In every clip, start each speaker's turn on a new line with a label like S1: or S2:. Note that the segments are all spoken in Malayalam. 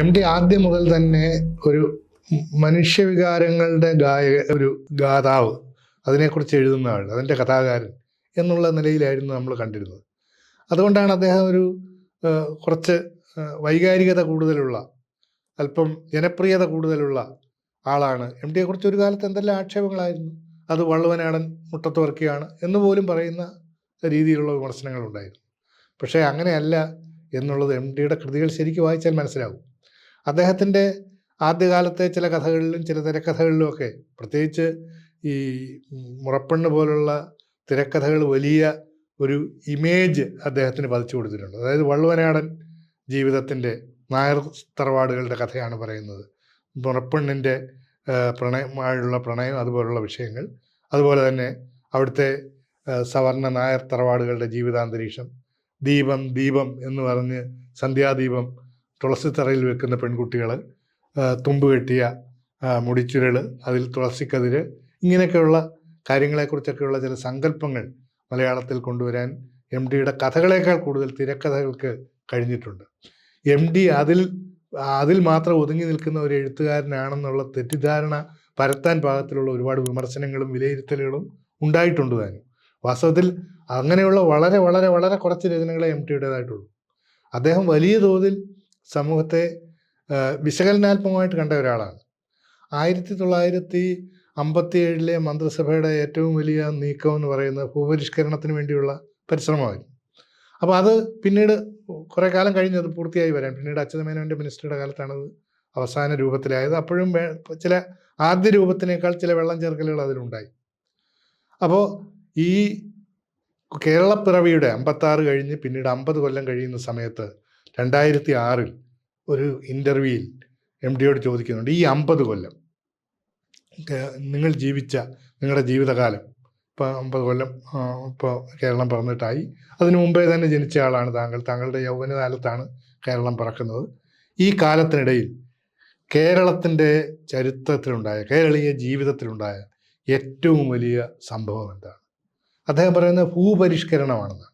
S1: എം ടി ആദ്യം മുതൽ തന്നെ ഒരു മനുഷ്യവികാരങ്ങളുടെ ഗായക ഒരു ഗാതാവ് അതിനെക്കുറിച്ച് എഴുതുന്ന ആൾ അതിന്റെ കഥാകാരൻ എന്നുള്ള നിലയിലായിരുന്നു നമ്മൾ കണ്ടിരുന്നത്. അതുകൊണ്ടാണ് അദ്ദേഹം ഒരു കുറച്ച് വൈകാരികത കൂടുതലുള്ള അല്പം ജനപ്രിയത കൂടുതലുള്ള ആളാണ്. എം ടിയെ കുറിച്ച് ഒരു കാലത്ത് എന്തെല്ലാം ആക്ഷേപങ്ങളായിരുന്നു? അത് വള്ളുവനാടൻ മുട്ടത്ത് വർക്കിയാണ് എന്ന് പോലും പറയുന്ന രീതിയിലുള്ള വിമർശനങ്ങളുണ്ടായിരുന്നു. പക്ഷേ അങ്ങനെയല്ല എന്നുള്ളത് എം ടിയുടെ കൃതികൾ ശരിക്കും വായിച്ചാൽ മനസ്സിലാവും. അദ്ദേഹത്തിന്റെ ആദ്യകാലത്തെ ചില കഥകളിലും ചില തിരക്കഥകളിലുമൊക്കെ പ്രത്യേകിച്ച് ഈ മുറപ്പെണ്ണ് പോലുള്ള തിരക്കഥകൾ വലിയ ഒരു ഇമേജ് അദ്ദേഹത്തിന് പതിച്ചു കൊടുത്തിട്ടുണ്ട്. അതായത് വള്ളുവനാടൻ ജീവിതത്തിന്റെ നായർ തറവാടുകളുടെ കഥയാണ് പറയുന്നത്. മുറപ്പെണ്ണിന്റെ പ്രണയമായുള്ള പ്രണയം അതുപോലുള്ള വിഷയങ്ങൾ. അതുപോലെ തന്നെ അവിടുത്തെ സവർണ നായർ തറവാടുകളുടെ ജീവിതാന്തരീക്ഷം. ദീപം ദീപം എന്ന് പറഞ്ഞ് സന്ധ്യാദീപം തുളസിത്തറയിൽ വെക്കുന്ന പെൺകുട്ടികൾ തുമ്പ് കെട്ടിയ മുടിച്ചുരൾ അതിൽ തുളസിക്കതിര് ഇങ്ങനെയൊക്കെയുള്ള കാര്യങ്ങളെക്കുറിച്ചൊക്കെയുള്ള ചില സങ്കല്പങ്ങൾ മലയാളത്തിൽ കൊണ്ടുവരാൻ എം ഡിയുടെ കഥകളേക്കാൾ കൂടുതൽ തിരക്കഥകൾക്ക് കഴിഞ്ഞിട്ടുണ്ട്. എം ഡി അതിൽ അതിൽ മാത്രം ഒതുങ്ങി നിൽക്കുന്ന ഒരു എഴുത്തുകാരനാണെന്നുള്ള തെറ്റിദ്ധാരണ പരത്താൻ പാകത്തിലുള്ള ഒരുപാട് വിമർശനങ്ങളും വിലയിരുത്തലുകളും ഉണ്ടായിട്ടുണ്ട് താനും. വാസ്തവത്തിൽ അങ്ങനെയുള്ള വളരെ വളരെ വളരെ കുറച്ച് രചനകളെ എം ടിയുടേതായിട്ടുള്ളൂ അദ്ദേഹം വലിയ തോതിൽ സമൂഹത്തെ വിശകലനാത്മകമായിട്ട് കണ്ട ഒരാളാണ്. ആയിരത്തി തൊള്ളായിരത്തി അമ്പത്തി ഏഴിലെ മന്ത്രിസഭയുടെ ഏറ്റവും വലിയ നീക്കം എന്ന് പറയുന്നത് ഭൂപരിഷ്കരണത്തിന് വേണ്ടിയുള്ള പരിശ്രമമായിരുന്നു. അപ്പോൾ അത് പിന്നീട് കുറേ കാലം കഴിഞ്ഞ് അത് പൂർത്തിയായി വരാൻ. പിന്നീട് അച്യുതമേനോന്റെ മിനിസ്റ്ററുടെ കാലത്താണ് അത് അവസാന രൂപത്തിലായത്. അപ്പോഴും ചില ആദ്യ രൂപത്തിനേക്കാൾ ചില വെള്ളം ചേർക്കലുകൾ അതിലുണ്ടായി. അപ്പോൾ ഈ കേരളപ്പിറവിയുടെ അമ്പത്താറ് കഴിഞ്ഞ് പിന്നീട് അമ്പത് കൊല്ലം കഴിയുന്ന സമയത്ത് രണ്ടായിരത്തി ആറിൽ ഒരു ഇന്റർവ്യൂയിൽ എം ഡിയോട് ചോദിക്കുന്നുണ്ട് ഈ അമ്പത് കൊല്ലം നിങ്ങൾ ജീവിച്ച നിങ്ങളുടെ ജീവിതകാലം ഇപ്പോൾ അമ്പത് കൊല്ലം ഇപ്പോൾ കേരളം പിറന്നിട്ടായി. അതിനു മുമ്പേ തന്നെ ജനിച്ച ആളാണ് താങ്കൾ. താങ്കളുടെ യൗവനകാലത്താണ് കേരളം പിറക്കുന്നത്. ഈ കാലത്തിനിടയിൽ കേരളത്തിന്റെ ചരിത്രത്തിലുണ്ടായ കേരളീയ ജീവിതത്തിലുണ്ടായ ഏറ്റവും വലിയ സംഭവം എന്താണ്? അദ്ദേഹം പറയുന്നത് ഭൂപരിഷ്കരണമാണെന്ന്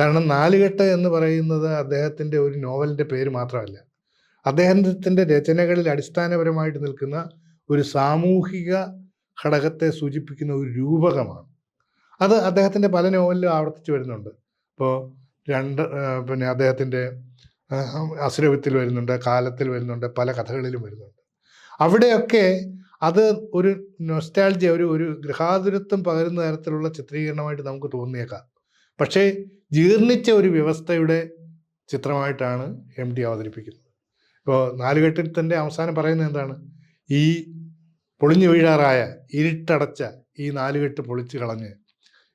S1: കാരണം നാലുകെട്ട് എന്ന് പറയുന്നത് അദ്ദേഹത്തിന്റെ ഒരു നോവലിന്റെ പേര് മാത്രമല്ല. അദ്ദേഹത്തിന്റെ രചനകളിൽ അടിസ്ഥാനപരമായിട്ട് നിൽക്കുന്ന ഒരു സാമൂഹിക ഘടകത്തെ സൂചിപ്പിക്കുന്ന ഒരു രൂപകമാണ്. അത് അദ്ദേഹത്തിന്റെ പല നോവലിലും ആവർത്തിച്ച് വരുന്നുണ്ട്. ഇപ്പോൾ രണ്ട് പിന്നെ അദ്ദേഹത്തിന്റെ അസുരവിത്തിൽ വരുന്നുണ്ട് കാലത്തിൽ വരുന്നുണ്ട് പല കഥകളിലും വരുന്നുണ്ട്. അവിടെയൊക്കെ അത് ഒരു നൊസ്റ്റാൾജിയ ഒരു ഒരു ഗൃഹാതുരത്വം പകരുന്ന തരത്തിലുള്ള ചിത്രീകരണമായിട്ട് നമുക്ക് തോന്നിയേക്കാം. പക്ഷേ ജീർണിച്ച ഒരു വ്യവസ്ഥയുടെ ചിത്രമായിട്ടാണ് എം ടി അവതരിപ്പിക്കുന്നത്. ഇപ്പോൾ നാലുകെട്ടിൽ തന്നെ അവസാനം പറയുന്നത് എന്താണ്? ഈ പൊളിഞ്ഞു വീഴാറായ ഇരുട്ടടച്ച ഈ നാലുകെട്ട് പൊളിച്ചു കളഞ്ഞ്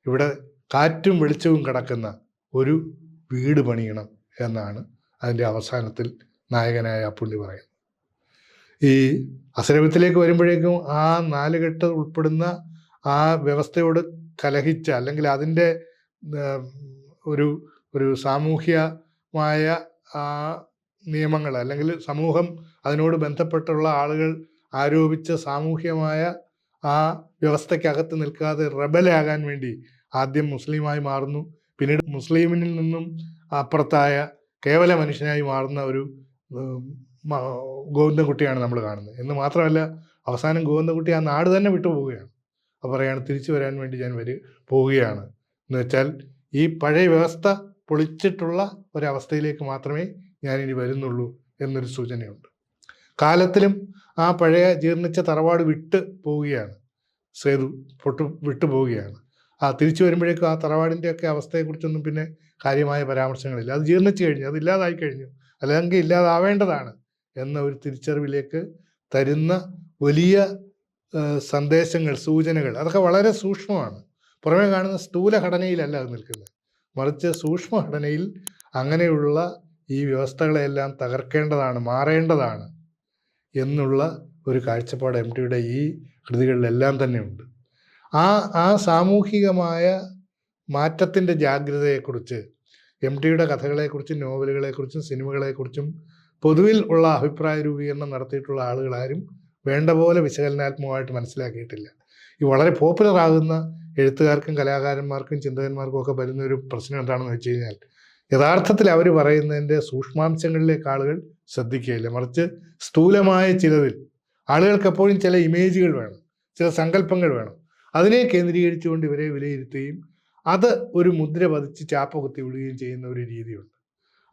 S1: ഇവിടെ കാറ്റും വെളിച്ചവും കിടക്കുന്ന ഒരു വീട് പണിയണം എന്നാണ് അതിന്റെ അവസാനത്തിൽ നായകനായ പുള്ളി പറയുന്നത്. ഈ അസരവത്തിലേക്ക് വരുമ്പോഴേക്കും ആ നാലുകെട്ട് ഉൾപ്പെടുന്ന ആ വ്യവസ്ഥയോട് കലഹിച്ച അല്ലെങ്കിൽ അതിന്റെ ഒരു ഒരു സാമൂഹ്യമായ നിയമങ്ങൾ അല്ലെങ്കിൽ സമൂഹം അതിനോട് ബന്ധപ്പെട്ടുള്ള ആളുകൾ ആരോപിച്ച സാമൂഹ്യമായ ആ വ്യവസ്ഥയ്ക്കകത്ത് നിൽക്കാതെ റബലാകാൻ വേണ്ടി ആദ്യം മുസ്ലിമായി മാറുന്നു. പിന്നീട് മുസ്ലിമിനിൽ നിന്നും അപ്പുറത്തായ കേവല മനുഷ്യനായി മാറുന്ന ഒരു ഗോവിന്ദൻകുട്ടിയാണ് നമ്മൾ കാണുന്നത്. എന്ന് മാത്രമല്ല അവസാനം ഗോവിന്ദൻകുട്ടി ആ നാട് തന്നെ വിട്ടുപോവുകയാണ്. അപ്പോൾ പറയാണ് തിരിച്ചു വരാൻ വേണ്ടി ഞാൻ വരി പോവുകയാണ്. എന്ന് വെച്ചാൽ ഈ പഴയ വ്യവസ്ഥ പൊളിച്ചിട്ടുള്ള ഒരവസ്ഥയിലേക്ക് മാത്രമേ ഞാനിനി വരുന്നുള്ളൂ എന്നൊരു സൂചനയുണ്ട്. കാലത്തിലും ആ പഴയ ജീർണിച്ച തറവാട് വിട്ട് പോവുകയാണ്. സേതു പൊട്ടു വിട്ടു പോവുകയാണ്. ആ തിരിച്ചു വരുമ്പോഴേക്കും ആ തറവാടിന്റെയൊക്കെ അവസ്ഥയെക്കുറിച്ചൊന്നും പിന്നെ കാര്യമായ പരാമർശങ്ങളില്ല. അത് ജീർണിച്ചു കഴിഞ്ഞു അത് ഇല്ലാതായി കഴിഞ്ഞു അല്ലെങ്കിൽ ഇല്ലാതാവേണ്ടതാണ് എന്ന ഒരു തിരിച്ചറിവിലേക്ക് തരുന്ന വലിയ സന്ദേശങ്ങൾ സൂചനകൾ അതൊക്കെ വളരെ സൂക്ഷ്മമാണ്. പുറമേ കാണുന്ന സ്ഥൂല ഘടനയിലല്ല അത് നിൽക്കുന്നത്. മറിച്ച് സൂക്ഷ്മഘടനയിൽ അങ്ങനെയുള്ള ഈ വ്യവസ്ഥകളെല്ലാം തകർക്കേണ്ടതാണ് മാറേണ്ടതാണ് എന്നുള്ള ഒരു കാഴ്ചപ്പാട് എം ടിയുടെ ഈ കൃതികളിലെല്ലാം തന്നെ ഉണ്ട് ആ ആ സാമൂഹികമായ മാറ്റത്തിന്റെ ജാഗ്രതയെക്കുറിച്ച് എം ടിയുടെ കഥകളെക്കുറിച്ചും നോവലുകളെക്കുറിച്ചും സിനിമകളെക്കുറിച്ചും പൊതുവിൽ ഉള്ള അഭിപ്രായ രൂപീകരണം നടത്തിയിട്ടുള്ള ആളുകളാരും വേണ്ട പോലെ വിശകലനാത്മകമായിട്ട് മനസ്സിലാക്കിയിട്ടില്ല. ഈ വളരെ പോപ്പുലർ ആകുന്ന എഴുത്തുകാർക്കും കലാകാരന്മാർക്കും ചിന്തകന്മാർക്കും ഒക്കെ വരുന്ന ഒരു പ്രശ്നം എന്താണെന്ന് വെച്ച് കഴിഞ്ഞാൽ യഥാർത്ഥത്തിൽ അവർ പറയുന്നതിന്റെ സൂക്ഷ്മാംശങ്ങളിലേക്ക് ആളുകൾ ശ്രദ്ധിക്കുകയില്ല. മറിച്ച് സ്ഥൂലമായ ചിലതിൽ ആളുകൾക്ക് എപ്പോഴും ചില ഇമേജുകൾ വേണം ചില സങ്കല്പങ്ങൾ വേണം. അതിനെ കേന്ദ്രീകരിച്ചുകൊണ്ട് ഇവരെ വിലയിരുത്തുകയും അത് ഒരു മുദ്ര പതിച്ച് ചാപ്പ കുത്തി വിടുകയും ചെയ്യുന്ന ഒരു രീതിയുണ്ട്.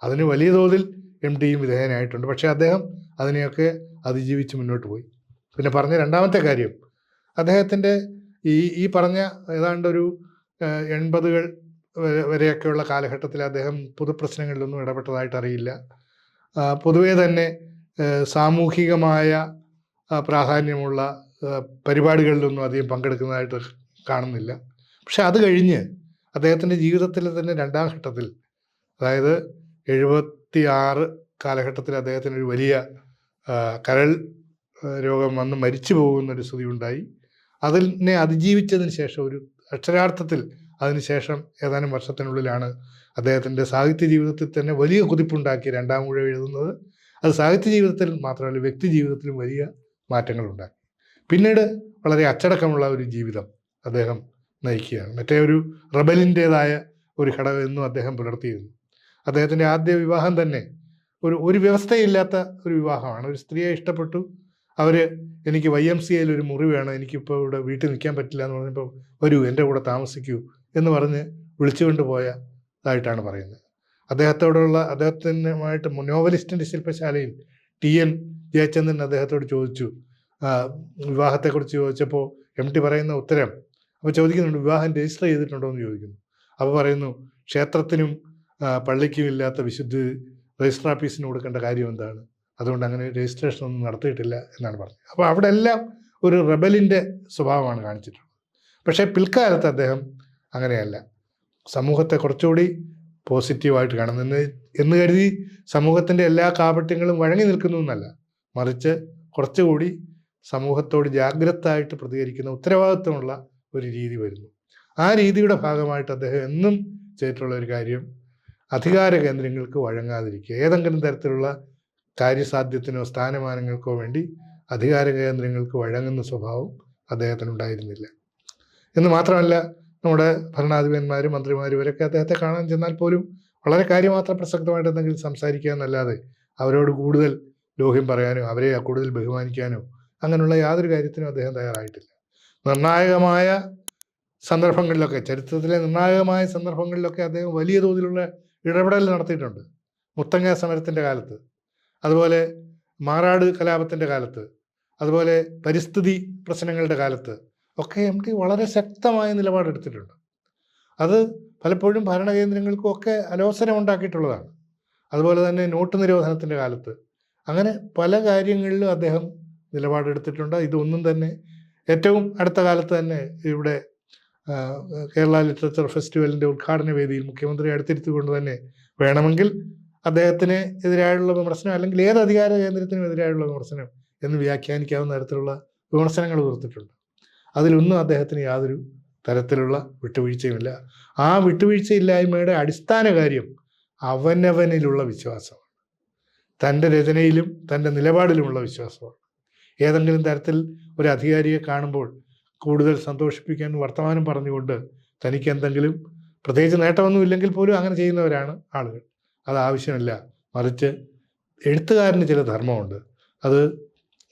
S1: അതിന് വലിയ തോതിൽ എം ഡിയും വിധേയനായിട്ടുണ്ട്. പക്ഷേ അദ്ദേഹം അതിനെയൊക്കെ അതിജീവിച്ച് മുന്നോട്ട് പോയി. പിന്നെ പറഞ്ഞ രണ്ടാമത്തെ കാര്യം അദ്ദേഹത്തിന്റെ ഈ ഈ പറഞ്ഞ ഏതാണ്ട് ഒരു എൺപതുകൾ വരെയൊക്കെയുള്ള കാലഘട്ടത്തിൽ അദ്ദേഹം പൊതുപ്രശ്നങ്ങളിലൊന്നും ഇടപെട്ടതായിട്ട് അറിയില്ല. പൊതുവേ തന്നെ സാമൂഹികമായ പ്രാധാന്യമുള്ള പരിപാടികളിലൊന്നും അധികം പങ്കെടുക്കുന്നതായിട്ട് കാണുന്നില്ല. പക്ഷെ അത് കഴിഞ്ഞ് അദ്ദേഹത്തിന്റെ ജീവിതത്തിലെ തന്നെ രണ്ടാം ഘട്ടത്തിൽ അതായത് എഴുപത്തി ആറ് കാലഘട്ടത്തിൽ അദ്ദേഹത്തിനൊരു വലിയ കരൾ രോഗം വന്ന് മരിച്ചു പോകുന്നൊരു സ്ഥിതി ഉണ്ടായി അതിനെ അതിജീവിച്ചതിന് ശേഷം ഒരു അക്ഷരാർത്ഥത്തിൽ അതിനുശേഷം ഏതാനും വർഷത്തിനുള്ളിലാണ് അദ്ദേഹത്തിന്റെ സാഹിത്യ ജീവിതത്തിൽ തന്നെ വലിയ കുതിപ്പുണ്ടാക്കി രണ്ടാം മുഴ എഴുതുന്നത്. അത് സാഹിത്യ ജീവിതത്തിൽ മാത്രമല്ല വ്യക്തി ജീവിതത്തിലും വലിയ മാറ്റങ്ങൾ ഉണ്ടാക്കി പിന്നീട് വളരെ അച്ചടക്കമുള്ള ഒരു ജീവിതം അദ്ദേഹം നയിക്കുകയാണ്. മറ്റേ ഒരു റബലിന്റേതായ ഒരു ഘടകം എന്നും അദ്ദേഹം പുലർത്തിയിരുന്നു. അദ്ദേഹത്തിന്റെ ആദ്യ വിവാഹം തന്നെ ഒരു ഒരു വ്യവസ്ഥയില്ലാത്ത ഒരു വിവാഹമാണ്. ഒരു സ്ത്രീയെ ഇഷ്ടപ്പെട്ടു അവർ എനിക്ക് വൈ എം സി ഒരു മുറി വേണം എനിക്കിപ്പോൾ ഇവിടെ വീട്ടിൽ നിൽക്കാൻ പറ്റില്ല എന്ന് പറഞ്ഞപ്പോൾ വരൂ എന്റെ കൂടെ താമസിക്കൂ എന്ന് പറഞ്ഞ് വിളിച്ചുകൊണ്ട് പോയതായിട്ടാണ് പറയുന്നത്. അദ്ദേഹത്തോടുള്ള അദ്ദേഹത്തിനുമായിട്ട് നോവലിസ്റ്റിന്റെ ശില്പശാലയിൽ ടി എൻ ജയചന്ദ്രൻ അദ്ദേഹത്തോട് ചോദിച്ചു. വിവാഹത്തെക്കുറിച്ച് ചോദിച്ചപ്പോൾ എം ടി പറയുന്ന ഉത്തരം അപ്പോൾ ചോദിക്കുന്നുണ്ട് വിവാഹം രജിസ്റ്റർ ചെയ്തിട്ടുണ്ടോ എന്ന് ചോദിക്കുന്നു. അപ്പോൾ പറയുന്നു ക്ഷേത്രത്തിനും പള്ളിക്കും ഇല്ലാത്ത വിശുദ്ധി രജിസ്റ്റർ ഓഫീസിന് കൊടുക്കേണ്ട കാര്യം എന്താണ്? അതുകൊണ്ട് അങ്ങനെ രജിസ്ട്രേഷൻ ഒന്നും നടത്തിയിട്ടില്ല എന്നാണ് പറഞ്ഞത്. അപ്പോൾ അവിടെ എല്ലാം ഒരു റെബലിന്റെ സ്വഭാവമാണ് കാണിച്ചിട്ടുള്ളത്. പക്ഷേ പിൽക്കാലത്ത് അദ്ദേഹം അങ്ങനെയല്ല. സമൂഹത്തെ കുറച്ചുകൂടി പോസിറ്റീവായിട്ട് കാണുന്നു. എന്ന് കരുതി സമൂഹത്തിന്റെ എല്ലാ കാപട്യങ്ങളും വഴങ്ങി നിൽക്കുന്നു എന്നല്ല. മറിച്ച് കുറച്ചുകൂടി സമൂഹത്തോട് ജാഗ്രതായിട്ട് പ്രതികരിക്കുന്ന ഉത്തരവാദിത്വമുള്ള ഒരു രീതി വരുന്നു. ആ രീതിയുടെ ഭാഗമായിട്ട് അദ്ദേഹം എന്നും ചെയ്തിട്ടുള്ള ഒരു കാര്യം അധികാര കേന്ദ്രങ്ങൾക്ക് വഴങ്ങാതിരിക്കുക. ഏതെങ്കിലും തരത്തിലുള്ള കാര്യസാധ്യത്തിനോ സ്ഥാനമാനങ്ങൾക്കോ വേണ്ടി അധികാര കേന്ദ്രങ്ങൾക്ക് വഴങ്ങുന്ന സ്വഭാവം അദ്ദേഹത്തിനുണ്ടായിരുന്നില്ല. എന്ന് മാത്രമല്ല നമ്മുടെ ഭരണാധിപന്മാരും മന്ത്രിമാരും ഇവരൊക്കെ അദ്ദേഹത്തെ കാണാൻ ചെന്നാൽ പോലും വളരെ കാര്യമാത്ര പ്രസക്തമായിട്ട് എന്തെങ്കിലും സംസാരിക്കുക എന്നല്ലാതെ അവരോട് കൂടുതൽ ലോഹ്യം പറയാനോ അവരെ കൂടുതൽ ബഹുമാനിക്കാനോ അങ്ങനെയുള്ള യാതൊരു കാര്യത്തിനും അദ്ദേഹം തയ്യാറായിട്ടില്ല. നിർണായകമായ സന്ദർഭങ്ങളിലൊക്കെ ചരിത്രത്തിലെ നിർണായകമായ സന്ദർഭങ്ങളിലൊക്കെ അദ്ദേഹം വലിയ തോതിലുള്ള ഇടപെടൽ നടത്തിയിട്ടുണ്ട്. മുത്തങ്ങ സമരത്തിന്റെ കാലത്ത്. അതുപോലെ മാറാട് കലാപത്തിന്റെ കാലത്ത് അതുപോലെ പരിസ്ഥിതി പ്രശ്നങ്ങളുടെ കാലത്ത് ഒക്കെ എം ടി വളരെ ശക്തമായ നിലപാടെടുത്തിട്ടുണ്ട് അത് പലപ്പോഴും ഭരണകേന്ദ്രങ്ങൾക്കും ഒക്കെ അലോസരം ഉണ്ടാക്കിയിട്ടുള്ളതാണ്. അതുപോലെ തന്നെ നോട്ട് നിരോധനത്തിന്റെ കാലത്ത് അങ്ങനെ പല കാര്യങ്ങളിലും അദ്ദേഹം നിലപാടെടുത്തിട്ടുണ്ട് ഇതൊന്നും തന്നെ ഏറ്റവും അടുത്ത കാലത്ത് തന്നെ ഇവിടെ കേരള ലിറ്ററേച്ചർ ഫെസ്റ്റിവലിന്റെ ഉദ്ഘാടന വേദിയിൽ മുഖ്യമന്ത്രി അടുത്തിരുത്തിക്കൊണ്ട് തന്നെ വേണമെങ്കിൽ അദ്ദേഹത്തിന് എതിരായുള്ള വിമർശനം അല്ലെങ്കിൽ ഏത് അധികാര കേന്ദ്രത്തിനും എതിരായുള്ള വിമർശനം എന്ന് വ്യാഖ്യാനിക്കാവുന്ന തരത്തിലുള്ള വിമർശനങ്ങൾ ഉയർത്തിയിട്ടുണ്ട് അതിലൊന്നും അദ്ദേഹത്തിന് യാതൊരു തരത്തിലുള്ള വിട്ടുവീഴ്ചയുമില്ല. ആ വിട്ടുവീഴ്ചയില്ലായ്മയുടെ അടിസ്ഥാന കാര്യം അവനവനിലുള്ള വിശ്വാസമാണ്. തന്റെ രചനയിലും തന്റെ നിലപാടിലുമുള്ള വിശ്വാസമാണ്. ഏതെങ്കിലും തരത്തിൽ ഒരു അധികാരിയെ കാണുമ്പോൾ കൂടുതൽ സന്തോഷിപ്പിക്കാൻ വർത്തമാനം പറഞ്ഞുകൊണ്ട് തനിക്ക് എന്തെങ്കിലും പ്രത്യേകിച്ച് നേട്ടമൊന്നുമില്ലെങ്കിൽ പോലും അങ്ങനെ ചെയ്യുന്നവരാണ് ആളുകൾ. അത് ആവശ്യമില്ല മറിച്ച് എഴുത്തുകാരന് ചില ധർമ്മമുണ്ട്. അത്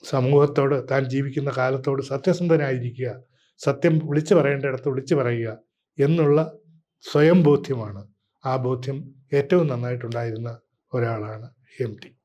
S1: സമൂഹത്തോട് താൻ ജീവിക്കുന്ന കാലത്തോട് സത്യസന്ധനായിരിക്കുക സത്യം വിളിച്ചു പറയേണ്ടിടത്ത് വിളിച്ചു പറയുക എന്നുള്ള സ്വയം ബോധ്യമാണ് ആ ബോധ്യം ഏറ്റവും നന്നായിട്ടുണ്ടായിരുന്ന ഒരാളാണ് എം ടി.